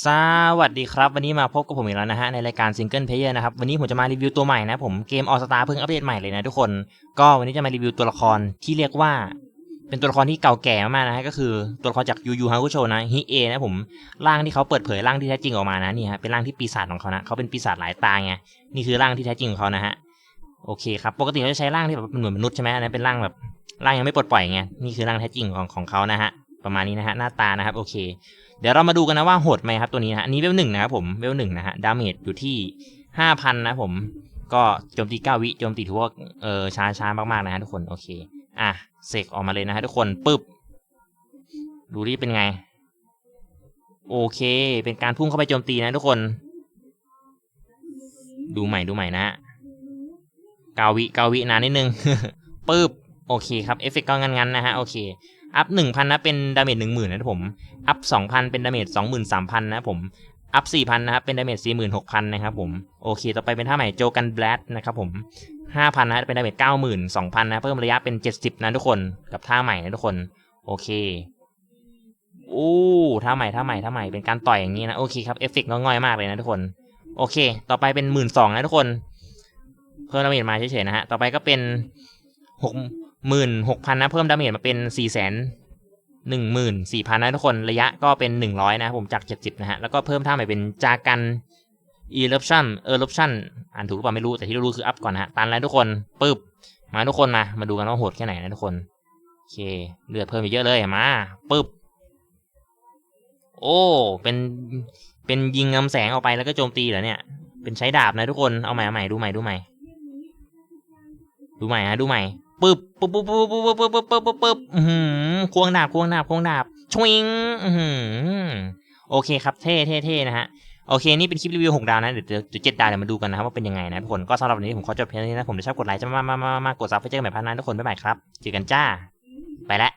สวัสดีครับ วันนี้มาพบกับผมอีกแล้วนะฮะ ในรายการซิงเกิลเพลเยอร์นะครับ วันนี้ผมจะมารีวิวตัวใหม่นะผมเกมออสตาเพิ่งอัปเดตใหม่เลยนะทุกคน ก็วันนี้จะมารีวิวตัวละครที่เรียกว่า เป็นตัวละครที่เก่าแก่มากนะฮะก็คือตัวละครจากยูยูฮาคุโชนะฮิเอนะผมร่างที่เขาเปิดเผยร่างที่แท้จริงออกมานะนี่ฮะเป็นร่างที่ปีศาจของเขานะเขาเป็นปีศาจหลายตาไงนี่คือร่างที่แท้จริงของเขานะฮะโอเคครับปกติเขาจะใช้ร่างที่แบบเหมือนมนุษย์ใช่ไหมอันนั้นเป็นร่างแบบร่างยังไม่ปลดปล่อยไงนี่คือร่างแท้จริงของของเขานะฮะ ประมาณนี้นะฮะหน้าตานะครับโอเค เดี๋ยวเรามาดูกันนะว่าโหดไหมครับตัวนี้นะฮะอันนี้เวลหนึ่งนะครับผมเวลหนึ่งนะฮะดาเมจอยู่ที่ห้าพันนะผมก็โจมตีเก้าวิโจมตีถือว่าเออช้าช้ามากๆนะฮะทุกคนโอเคอะเสกออกมาเลยนะฮะทุกคนปึ๊บดูดิเป็นไง โอเค เป็นการพุ่งเข้าไปโจมตีนะทุกคน ดูใหม่ดูใหม่นะฮะเก้าวิเก้าวินานนิดนึงปึ๊บโอเคครับเอฟเฟกต์ก็งันๆนะฮะโอเค อัพหนึ่งพันนะเป็นดาเมจหนึ่งหมื่นนะครับผม อัพสองพันเป็นดาเมจสองหมื่นสามพันนะครับผม อัพสี่พันนะครับเป็นดาเมจสี่หมื่นหกพันนะครับผม โอเค ต่อไปเป็นท่าใหม่โจกันแบลดนะครับผมห้าพันนะเป็นดาเมจเก้าหมื่นสองพันนะเพิ่มระยะเป็นเจ็ดสิบนะทุกคน กับท่าใหม่นะทุกคน โอเคโอ้ท่าใหม่ท่าใหม่ท่าใหม่เป็นการต่อยอย่างนี้นะโอเคครับเอฟเฟกต์ง่อยมากเลยนะทุกคน โอเค ต่อไปเป็นหมื่นสองนะทุกคน เพิ่มดาเมจมาเฉยๆนะฮะ ต่อไปก็เป็นหก หมื่นหกพันนะ เพิ่มดาเมจมาเป็นสี่แสนหนึ่งหมื่นสี่พันนะทุกคนระยะก็เป็นหนึ่งร้อยนะผมจากเจ็ดสิบนะฮะ แล้วก็เพิ่มท่าใหม่เป็นจากัน eruption eruption อ่านถูกหรือเปล่าไม่รู้ แต่ที่รู้คืออัพก่อนนะฮะ ตันแล้วทุกคนปึ๊บ มาทุกคนมา มาดูกันว่าโหดแค่ไหนนะทุกคน โอเค เลือดเพิ่มไปเยอะเลยมาปึ๊บ โอ้ เป็นเป็นยิงงำแสงออกไปแล้วก็โจมตีเหรอเนี่ย เป็นใช้ดาบนะทุกคนเอาใหม่เอาใหม่ดูใหม่ดูใหม่ ดูใหม่ฮะดูใหม่ ปึ๊บปึ๊บปึ๊บปึ๊บปึ๊บปึ๊บปึ๊บปึ๊บปึ๊บปึ๊บอือหือควงดาบควงดาบควงดาบชวิงอือหือโอเคครับเท่เท่เท่นะฮะโอเค นี่เป็นคลิปรีวิวหกดาวนะ เดี๋ยวเดี๋ยวเจ็ดดาวเดี๋ยวมาดูกันนะครับว่าเป็นยังไงนะทุกคน ก็สำหรับวันนี้ผมขอจบเพียงเท่านี้นะ ผมจะชอบกดไลค์จะมามามามากดซับเพื่อเจอกันใหม่พันนั้นทุกคน บ๊ายบายครับ เจอกันจ้า ไปแล้ว